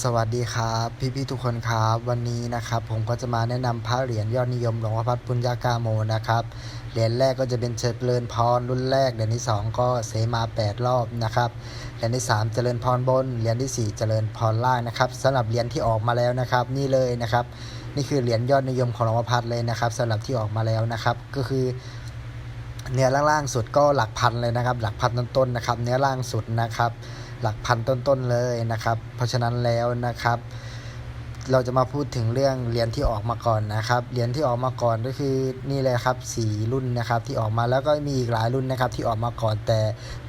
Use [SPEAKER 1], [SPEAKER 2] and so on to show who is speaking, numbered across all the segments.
[SPEAKER 1] สวัสดีครับ พี่ๆทุกคนครับวันนี้นะครับ ผมก็จะมาแนะนำพระเหรียญยอดนิยมหลวงพ่อพัดปุญญากาโมนะครับเหรียญแรกก็จะเป็นเจริญพรรุ่นแรกเหรียญที่สองก็เสมาแปดรอบนะครับเหรียญที่สามเจริญพรบนเหรียญที่สี่เจริญพรล่างนะครับสำหรับเหรียญที่ออกมาแล้วนะครับ นี่เลยนะครับ นี่คือเหรียญยอดนิยมของหลวงพ่อพัดเลยนะครับสำหรับที่ออกมาแล้วนะครับ ก็คือเนื้อล่างๆสุดก็หลักพันเลยนะครับ หลักพันต้นๆนะครับ เนื้อล่างสุดนะครับ หลักพันต้นๆเลยนะครับ เพราะฉะนั้นแล้วนะครับ เราจะมาพูดถึงเรื่องเหรียญที่ออกมาก่อนนะครับเหรียญที่ออกมาก่อนก็คือนี่เลยครับสี่รุ่นนะครับที่ออกมาแล้วก็มีอีกหลายรุ่นนะครับที่ออกมาก่อนแต่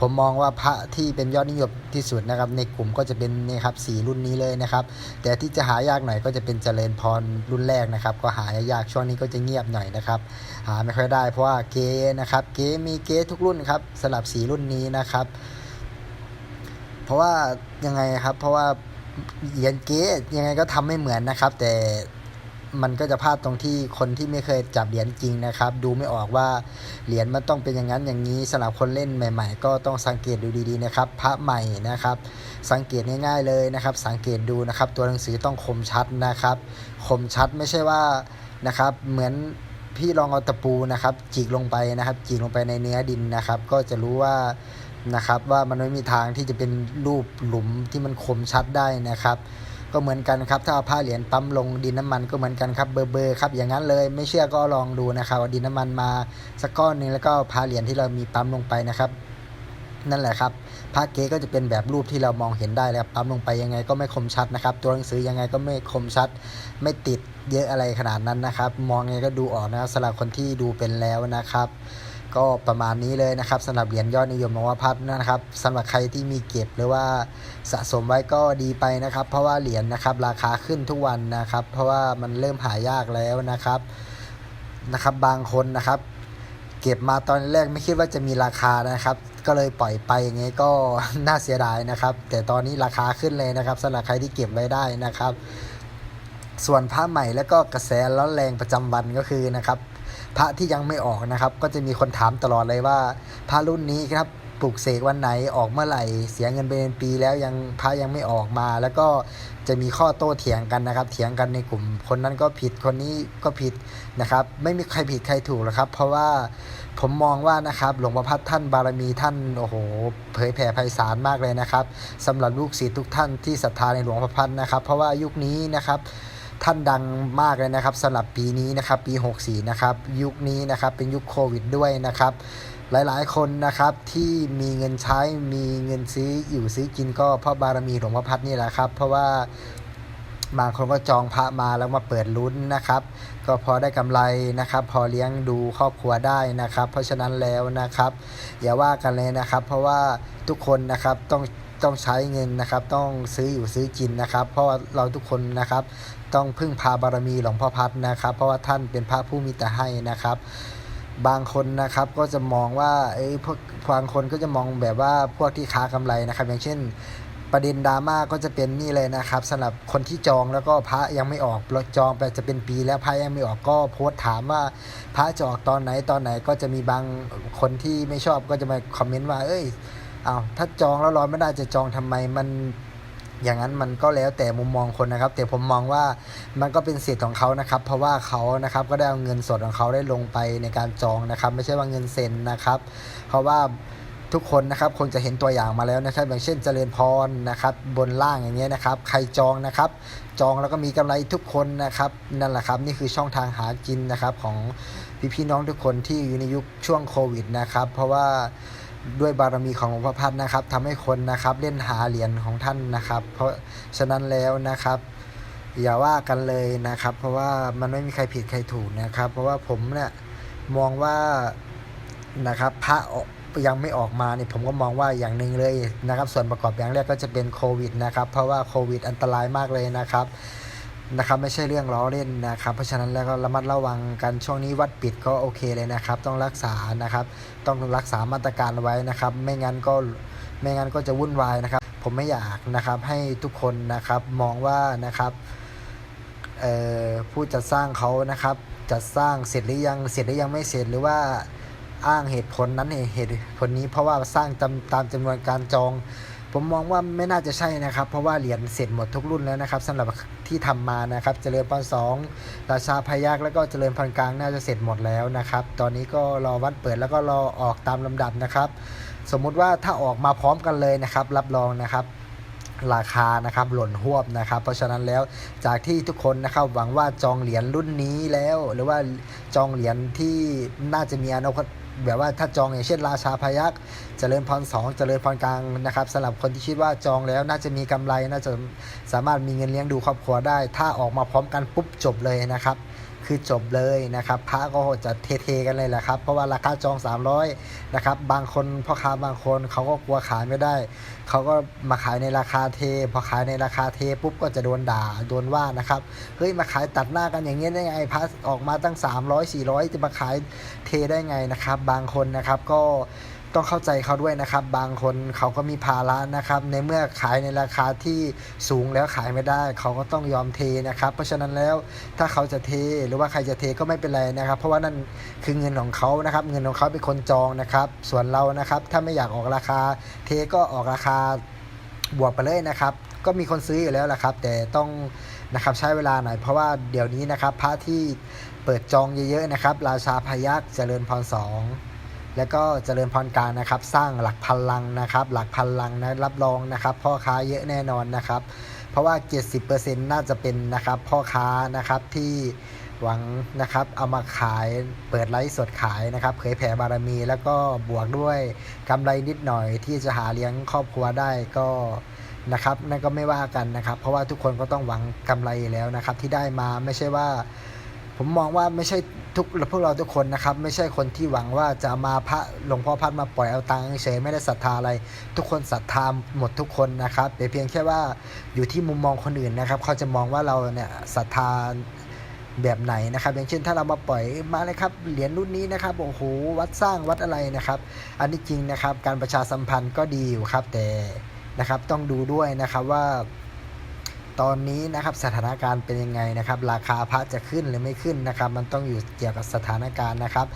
[SPEAKER 1] ผมมองว่าพระที่เป็นยอดนิยมที่สุดนะครับ ในกลุ่มก็จะเป็นนี่ครับสี่รุ่นนี้เลยนะครับ แต่ที่จะหายากหน่อยก็จะเป็นเจริญพรรุ่นแรกนะครับ ก็หายากช่วงนี้ก็จะเงียบหน่อยนะครับหาไม่ค่อยได้เพราะว่าเก๊นะครับเก๊มีเก๊ทุกรุ่นครับสลับสีรุ่นนี้นะครับ เพราะว่ายังไงครับ เพราะว่าเหรียญเก๊ยังไงก็ทำไม่เหมือนนะครับ แต่มันก็จะพลาดตรงที่คนที่ไม่เคยจับเหรียญจริงนะครับ ดูไม่ออกว่าเหรียญมันต้องเป็นอย่างนั้นอย่างนี้สำหรับคนเล่นใหม่ ๆ ก็ต้องสังเกตดูดีๆนะครับ พระใหม่นะครับ สังเกตง่ายๆเลยนะครับ สังเกตดูนะครับ ตัวหนังสือต้องคมชัดนะครับ คมชัดไม่ใช่ว่านะครับเหมือนพี่ลองเอาตะปูนะครับ จิกลงไปนะครับ จิกลงไปในเนื้อดินนะครับ ก็จะรู้ว่า นะครับว่ามันไม่มีทางที่จะเป็นรูปหลุมที่มันคมชัดได้นะครับ ก็เหมือนกันครับถ้าเอาผ้าเหรียญปั๊มลงดินน้ำมันก็เหมือนกันครับเบอร์เบอร์ครับอย่างนั้นเลยไม่เชื่อก็ลองดูนะครับดินน้ำมันมาสักก้อนหนึงแล้วก็ผ้าเหรียญที่เรามีปั๊มลงไปนะครับนั่นแหละครับผ้าเก๊ก็จะเป็นแบบรูปที่เรามองเห็นได้แล้วปั๊มลงไปยังไงก็ไม่คมชัดนะครับ ตัวหนังสือยังไงก็ไม่คมชัด ไม่ติดเยอะอะไรขนาดนั้นนะครับ มองยังไงก็ดูออกนะครับสำหรับคนที่ดูเป็นแล้วนะครับ ก็ประมาณนี้เลยนะครับสำหรับเหรียญยอดนิยมหลวงพ่อพัดนะครับสำหรับใครที่มีเก็บหรือว่าสะสมไว้ก็ดีไปนะครับ เพราะว่าเหรียญนะครับราคาขึ้นทุกวันนะครับ เพราะว่ามันเริ่มหายากแล้วนะครับนะครับ บางคนนะครับ เก็บมาตอนแรกไม่คิดว่าจะมีราคานะครับ ก็เลยปล่อยไปอย่างเงี้ก็น่าเสียดายนะครับ แต่ตอนนี้ราคาขึ้นเลยนะครับสำหรับใครที่เก็บไว้ได้นะครับ ส่วนพระใหม่แล้วก็กระแสร้อนแรงประจำวันก็คือนะครับ พระที่ยังไม่ออกนะครับ ก็จะมีคนถามตลอดเลยว่า พระรุ่นนี้ครับปลูกเสกวันไหนออกเมื่อไหร่ เสียเงินเป็นปีแล้วยังพระยังไม่ออกมา แล้วก็จะมีข้อโต้เถียงกันนะครับ เถียงกันในกลุ่ม คนนั้นก็ผิดคนนี้ก็ผิดนะครับ ไม่มีใครผิดใครถูกหรอกครับ เพราะว่าผมมองว่านะครับ หลวงพ่อพัดท่านบารมีท่านโอ้โหเผยแผ่ไพศาลมากเลยนะครับสำหรับลูกศิษย์ทุกท่านที่ศรัทธาในหลวงพ่อพัดนะครับ เพราะว่ายุคนี้นะครับ ท่านดังมากเลยนะครับสำหรับปีนี้นะครับปี 64 นะครับ ยุคนี้นะครับเป็นยุคโควิดด้วยนะครับหลายๆ คนนะครับที่มีเงินใช้มีเงินซื้ออยู่ซื้อกินก็เพราะบารมีหลวงพ่อพัดนี่แหละครับ เพราะว่าบางคนก็จองพระมาแล้วมาเปิดลุ้นนะครับ ก็พอได้กำไรนะครับ พอเลี้ยงดูครอบครัวได้นะครับ เพราะฉะนั้นแล้วนะครับ อย่าว่ากันเลยนะครับ เพราะว่าทุกคนนะครับต้อง ต้องใช้เงินนะครับ ต้องซื้ออยู่ซื้อกินนะครับ เพราะว่าเราทุกคนนะครับ ต้องพึ่งพาบารมีหลวงพ่อพัดนะครับ เพราะว่าท่านเป็นพระผู้มีแต่ให้นะครับ บางคนนะครับก็จะมองว่าเอ้ยพวกบางคนก็จะมองแบบว่าพวกที่ค้ากำไรนะครับ อย่างเช่นประเด็นดราม่าก็จะเป็นนี่เลยนะครับสำหรับคนที่จองแล้วก็พระยังไม่ออกจองไปจะเป็นปีแล้วพระยังไม่ออกก็โพสต์ถามว่าพระจะออกตอนไหนตอนไหนก็จะมีบางคนที่ไม่ชอบก็จะมาคอมเมนต์ว่าเอ้ย เอาถ้าจองแล้วรอไม่ได้จะจองทำไมมันอย่างนั้นมันก็แล้วแต่มุมมองคนนะครับ แต่ผมมองว่ามันก็เป็นสิทธิ์ของเขานะครับ เพราะว่าเขานะครับก็ได้เอาเงินสดของเขาได้ลงไปในการจองนะครับ ไม่ใช่ว่าเงินเซ็นนะครับ เพราะว่าทุกคนนะครับคงจะเห็นตัวอย่างมาแล้วนะครับ อย่างเช่นเจริญพรนะครับ บนล่างอย่างเงี้ยนะครับ ใครจองนะครับ จองแล้วก็มีกำไรทุกคนนะครับ นั่นแหละครับ นี่คือช่องทางหากินนะครับของพี่พี่น้องทุกคนที่อยู่ในยุคช่วงโควิดนะครับ เพราะว่า ด้วยบารมีของหลวงพ่อพัดนะครับทำให้คนนะครับเล่นหาเหรียญของท่านนะครับ เพราะฉะนั้นแล้วนะครับ อย่าว่ากันเลยนะครับ เพราะว่ามันไม่มีใครผิดใครถูกนะครับ เพราะว่าผมเนี่ยมองว่านะครับพระยังไม่ออกมาเนี่ยผมก็มองว่าอย่างหนึ่งเลยนะครับ ส่วนประกอบอย่างแรกก็จะเป็นโควิดนะครับ เพราะว่าโควิดอันตรายมากเลยนะครับ นะครับไม่ใช่เรื่องล้อเล่นนะครับ เพราะฉะนั้นแล้วก็ระมัดระวังกันช่วงนี้วัดปิดก็โอเคเลยนะครับ ต้องรักษานะครับ ต้องรักษามาตรการไว้นะครับ ไม่งั้นก็ไม่งั้นก็จะวุ่นวายนะครับ ผมไม่อยากนะครับให้ทุกคนนะครับมองว่านะครับผู้จัดสร้างเขานะครับจัดสร้างเสร็จหรือยังเสร็จหรือยังไม่เสร็จหรือว่าอ้างเหตุผลนั้นเหตุผลนี้เพราะว่าสร้างตามตามจำนวนการจอง ผมมองว่าไม่น่าจะใช่นะครับ เพราะว่าเหรียญเสร็จหมดทุกรุ่นแล้วนะครับสำหรับที่ทำมานะครับ เจริญพรสองราชาพยักแล้วก็เจริญพรกลางน่าจะเสร็จหมดแล้วนะครับ ตอนนี้ก็รอวันเปิดแล้วก็รอออกตามลำดับนะครับ สมมุติว่าถ้าออกมาพร้อมกันเลยนะครับ รับรองนะครับราคานะครับหล่นหวบนะครับ เพราะฉะนั้นแล้วจากที่ทุกคนนะครับหวังว่าจองเหรียญรุ่นนี้แล้ว หรือว่าจองเหรียญที่น่าจะมีอนาคต แบบว่าถ้าจองอย่างเช่นราชาพยักเจริญพรสองเจริญพรกลางนะครับสำหรับคนที่คิดว่าจองแล้วน่าจะมีกำไรน่าจะสามารถมีเงินเลี้ยงดูครอบครัวได้ ถ้าออกมาพร้อมกันปุ๊บจบเลยนะครับ คือจบเลยนะครับพระก็จะเทๆกันเลยแหละครับ เพราะว่าราคาจอง 300นะครับบางคนพ่อค้าบางคนเขาก็กลัวขายไม่ได้ เขาก็มาขายในราคาเท พอขายในราคาเทปุ๊บก็จะโดนด่าโดนว่านะครับเฮ้ยมาขายตัดหน้ากันอย่างเงี้ยได้ไงพระออกมาตั้ง 300 400 จะมาขายเทได้ไงนะครับ บางคนนะครับก็ ต้องเข้าใจเขาด้วยนะครับ บางคนเขาก็มีภาระนะครับ ในเมื่อขายในราคาที่สูงแล้วขายไม่ได้ เขาก็ต้องยอมเทนะครับ เพราะฉะนั้นแล้วถ้าเขาจะเทหรือว่าใครจะเทก็ไม่เป็นไรนะครับ เพราะว่านั่นคือเงินของเขานะครับ เงินของเขาเป็นคนจองนะครับ ส่วนเรานะครับ ถ้าไม่อยากออกราคา เทก็ออกราคาบวกไปเลยนะครับ ก็มีคนซื้ออยู่แล้วแหละครับ แต่ต้องนะครับใช้เวลาหน่อยเพราะว่าเดี๋ยวนี้นะครับพระที่เปิดจองเยอะๆนะครับ ราชาพยักเจริญพรสอง แล้วก็เจริญพรกางนะครับ สร้างหลักพันลังนะครับ หลักพันลังนะรับรองนะครับ พ่อค้าเยอะแน่นอนนะครับ เพราะว่า 70%น่าจะเป็นนะครับ พ่อค้านะครับที่หวังนะครับเอามาขายเปิดไลฟ์สดขายนะครับ เผยแผ่บารมี แล้วก็บวกด้วยกำไรนิดหน่อยที่จะหาเลี้ยงครอบครัวได้ก็นะครับนั่นก็ไม่ว่ากันนะครับ เพราะว่าทุกคนก็ต้องหวังกำไรแล้วนะครับที่ได้มาไม่ใช่ว่า ผมมองว่าไม่ใช่ ทุกพวกเราทุกคนนะครับ ไม่ใช่คนที่หวังว่าจะมาพระหลวงพ่อพัดมาปล่อยเอาตังค์เฉยไม่ได้ศรัทธาอะไร ทุกคนศรัทธาหมดทุกคนนะครับแต่เพียงแค่ว่าอยู่ที่มุมมองคนอื่นนะครับ เขาจะมองว่าเราเนี่ยศรัทธาแบบไหนนะครับ อย่างเช่นถ้าเรามาปล่อยมาเลยครับเหรียญรุ่นนี้นะครับโอ้โหวัดสร้างวัดอะไรนะครับ อันนี้จริงนะครับ การประชาสัมพันธ์ก็ดีอยู่ครับแต่นะครับ ต้องดูด้วยนะครับว่า ตอนนี้นะครับสถานการณ์เป็นยังไงนะครับ ราคาพระจะขึ้นหรือไม่ขึ้นนะครับ มันต้องอยู่เกี่ยวกับสถานการณ์นะครับ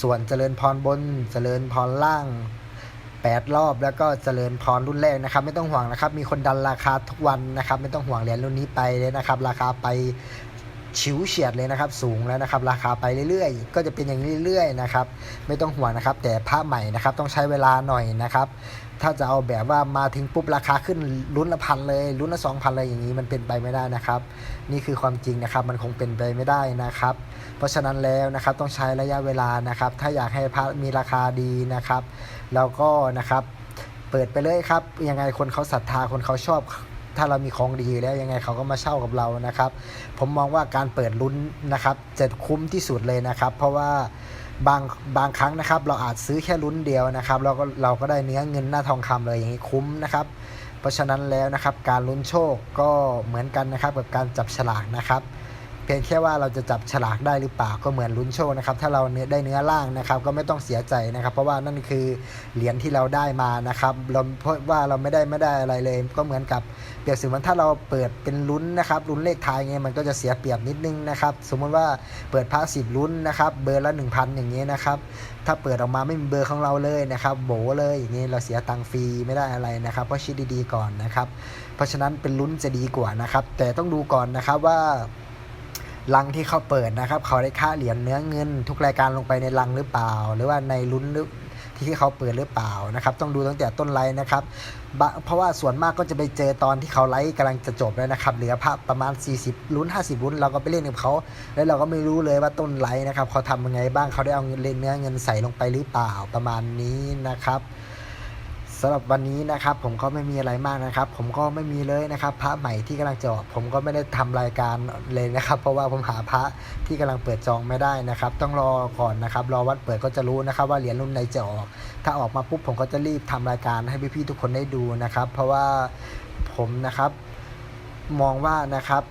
[SPEAKER 1] ส่วนเจริญพรบนเจริญพรล่าง 8 รอบแล้วก็เจริญพรรุ่นแรกนะครับ ไม่ต้องห่วงนะครับ มีคนดันราคาทุกวันนะครับ ไม่ต้องห่วงเหรียญรุ่นนี้ไปเลยนะครับ ราคาไป ฉิวเฉียดเลยนะครับ สูงแล้วนะครับ ราคาไปเรื่อยๆ ก็จะเป็นอย่างนี้เรื่อยๆนะครับ ไม่ต้องห่วงนะครับ แต่พระใหม่นะครับต้องใช้เวลาหน่อยนะครับ ถ้าจะเอาแบบว่ามาถึงปุ๊บราคาขึ้นลุ้นละพันเลยลุ้นละสองพันเลยอย่างนี้มันเป็นไปไม่ได้นะครับ นี่คือความจริงนะครับมันคงเป็นไปไม่ได้นะครับ เพราะฉะนั้นแล้วนะครับต้องใช้ระยะเวลานะครับ ถ้าอยากให้พระมีราคาดีนะครับ แล้วก็นะครับ เปิดไปเลยครับยังไงคนเขาศรัทธาคนเขาชอบ ถ้าเรามีของดีแล้วยังไงเขาก็มาเช่ากับเรานะครับ ผมมองว่าการเปิดลุ้นนะครับจะคุ้มที่สุดเลยนะครับ เพราะว่าบางบางครั้งนะครับ เราอาจซื้อแค่ลุ้นเดียวนะครับเราก็เราก็ได้เนื้อเงินหน้าทองคำเลยอย่างนี้คุ้มนะครับเพราะฉะนั้นแล้วนะครับ การลุ้นโชคก็เหมือนกันนะครับกับการจับฉลากนะครับ เพียงแค่ว่าเราจะจับฉลากได้หรือเปล่าก็เหมือนลุ้นโชคนะครับถ้าเราเนื้อได้เนื้อล่างนะครับ ก็ไม่ต้องเสียใจนะครับ เพราะว่านั่นคือเหรียญที่เราได้มานะครับเราเพราะว่าเราไม่ได้ไม่ได้อะไรเลย ก็เหมือนกับเปรียบเสมือนถ้าเราเปิดเป็นลุ้นนะครับลุ้นเลขท้ายไงมันก็จะเสียเปรียบนิดนึงนะครับสมมติว่าเปิดพระสิบลุ้นนะครับเบอร์ละ 1,000 อย่างเงี้ยนะครับถ้าเปิดออกมาไม่มีเบอร์ของเราเลยนะครับโบเลยอย่างนี้เราเสียตังฟรีไม่ได้อะไรนะครับเพราะคิดดีๆก่อนนะครับ เพราะฉะนั้นเป็นลุ้นจะดีกว่านะครับ แต่ต้องดูก่อนนะครับว่า ลังที่เขาเปิดนะครับ เขาได้ค่าเหรียญเนื้อเงิน ทุกรายการลงไปในลังหรือเปล่า หรือว่าในลุ้นหรือที่เขาเปิดหรือเปล่านะครับ ต้องดูตั้งแต่ต้นไลน์นะครับ เพราะว่าส่วนมากก็จะไปเจอตอนที่เขาไลฟ์กำลังจะจบแล้วนะครับเหลือพระประมาณ 40ลุ้น50ลุ้นเราก็ไปเล่นกับเขาแล้วเราก็ไม่รู้เลยว่าต้นไลฟ์นะครับเขาทำยังไงบ้างเขาได้เอาเงินเนื้อเงินใส่ลงไปหรือเปล่าประมาณนี้นะครับำหรับวันนี้นะครับผมก็ไม่มีอะไรมากนะครับ ผมก็ไม่มีเลยนะครับ พระใหม่ที่กำลังจะออกผมก็ไม่ได้ทำรายการเลยนะครับ เพราะว่าผมหาพระที่กำลังเปิดจองไม่ได้นะครับ ต้องรอก่อนนะครับ รอวันเปิดก็จะรู้นะครับ ว่าเหรียญรุ่นไหนจะออก ถ้าออกมาปุ๊บผมก็จะรีบทำรายการให้พี่ๆทุกคนได้ดูนะครับ เพราะว่าผมนะครับมองว่านะครับ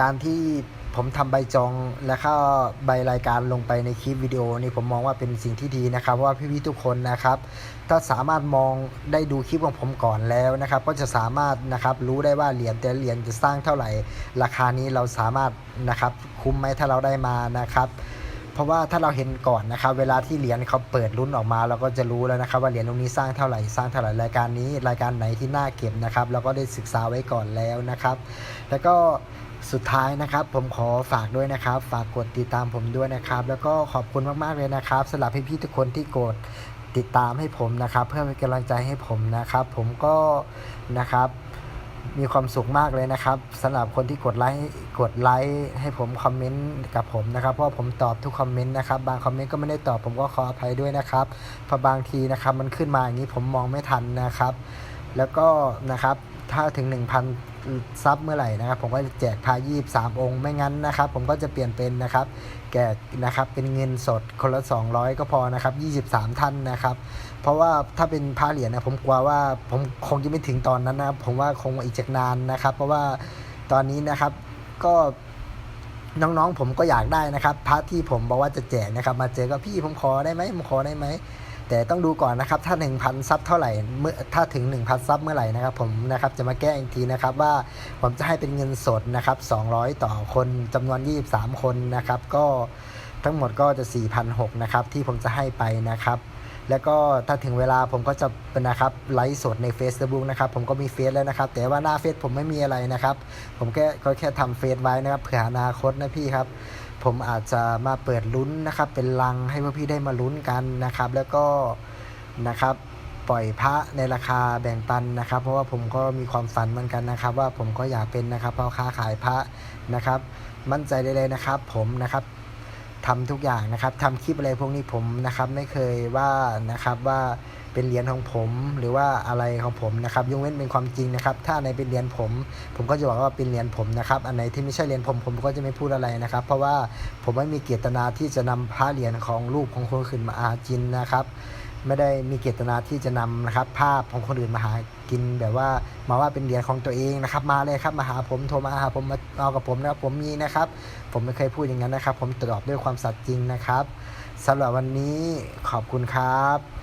[SPEAKER 1] การที่ ผมทำใบจองและก็ใบรายการลงไปในคลิปวิดีโอนี่ผมมองว่าเป็นสิ่งที่ดีนะครับเพราะว่าพี่ๆทุกคนนะครับ ถ้าสามารถมองได้ดูคลิปของผมก่อนแล้วนะครับ ก็จะสามารถนะครับรู้ได้ว่าเหรียญแต่เหรียญจะสร้างเท่าไหร่ ราคานี้เราสามารถนะครับคุ้มไหมถ้าเราได้มานะครับเพราะว่าถ้าเราเห็นก่อนนะครับ เวลาที่เหรียญเขาเปิดรุ่นออกมา เราก็จะรู้แล้วนะครับ ว่าเหรียญตรงนี้สร้างเท่าไหร่สร้างเท่าไหร่รายการนี้ รายการไหนที่น่าเก็บนะครับเราก็ได้ศึกษาไว้ก่อนแล้วนะครับ แล้วก็ สุดท้ายนะครับผมขอฝากด้วยนะครับ ฝากกดติดตามผมด้วยนะครับ แล้วก็ขอบคุณมากๆเลยนะครับสำหรับพี่ๆทุกคนที่กดติดตามให้ผมนะครับ เพื่อเป็นกำลังใจให้ผมนะครับ ผมก็นะครับมีความสุขมากเลยนะครับสำหรับคนที่กดไลค์กดไลค์ให้ผมคอมเมนต์กับผมนะครับ เพราะผมตอบทุกคอมเมนต์นะครับบางคอมเมนต์ก็ไม่ได้ตอบผมก็ขออภัยด้วยนะครับเพราะบางทีนะครับมันขึ้นมาอย่างนี้ผมมองไม่ทันนะครับ แล้วก็นะครับถ้าถึง 1,000 ซับเมื่อไหร่นะครับ ผมก็จะแจกพายีบ3องค์ไม่งั้นนะครับ ผมก็จะเปลี่ยนเป็นนะครับ แจกนะครับเป็นเงินสดคนละ 200 ก็พอนะครับ 23 ท่านนะครับ เพราะว่าถ้าเป็นพระเหรียญนะผมกลัวว่าผมคงจะไม่ถึงตอนนั้นนะผมว่าคงอีกจากนานนะครับ เพราะว่าตอนนี้นะครับก็น้องๆผมก็อยากได้นะครับพระที่ผมบอกว่าจะแจกนะครับ มาเจอก็พี่ผมขอได้ไหมผมขอได้ไหม แต่ต้องดูก่อนนะครับ ถ้า 1,000 ซับเท่าไหร่เมื่อถ้าถึง 1,000 ซับเมื่อไหร่นะครับ ผมนะครับจะมาแก้อีกทีนะครับว่าผมจะให้เป็นเงินสดนะครับ 200 ต่อคนจำนวน 23 คนนะครับ ก็ทั้งหมดก็จะ 4,600นะครับที่ผมจะให้ไปนะครับ แล้วก็ถ้าถึงเวลาผมก็จะเป็นนะครับไลฟ์สดใน Facebook นะครับ ผมก็มีเฟซแล้วนะครับ แต่ว่าหน้าเฟซผมไม่มีอะไรนะครับ ผมแค่ก็แค่ทำเฟซไว้นะครับเผื่ออนาคตนะพี่ครับ ผมอาจจะมาเปิดลุ้นนะครับ เป็นลังให้พวกพี่ได้มาลุ้นกันนะครับ แล้วก็นะครับปล่อยพระในราคาแบ่งปันนะครับ เพราะว่าผมก็มีความฝันเหมือนกันนะครับ ว่าผมก็อยากเป็นนะครับพ่อค้าขายพระนะครับ มั่นใจได้เลยนะครับ ผมนะครับ ทำทุกอย่างนะครับทำคลิปอะไรพวกนี้ผมนะครับ ไม่เคยว่านะครับว่าเป็นเหรียญของผมหรือว่าอะไรของผมนะครับยกเว้นเป็นความจริงนะครับ ถ้าอันไหนเป็นเหรียญผม ผมก็จะบอกว่าเป็นเหรียญผมนะครับอันไหนที่ไม่ใช่เหรียญผมผมก็จะไม่พูดอะไรนะครับ เพราะว่าผมไม่มีเกียรตนาที่จะนำพระเหรียญของลูกของคนอื่นมาอาจินนะครับ ไม่ได้มีเจตนาที่จะนำนะครับ ภาพของคนอื่นมาหากินแบบว่ามาว่าเป็นเหรียญของตัวเองนะครับ มาเลยครับมาหาผมโทรมาหาผมมาเอากับผมนะครับ ผมมีนะครับ ผมไม่เคยพูดอย่างนั้นนะครับ ผมตอบด้วยความสัตย์จริงนะครับสำหรับวันนี้ขอบคุณครับ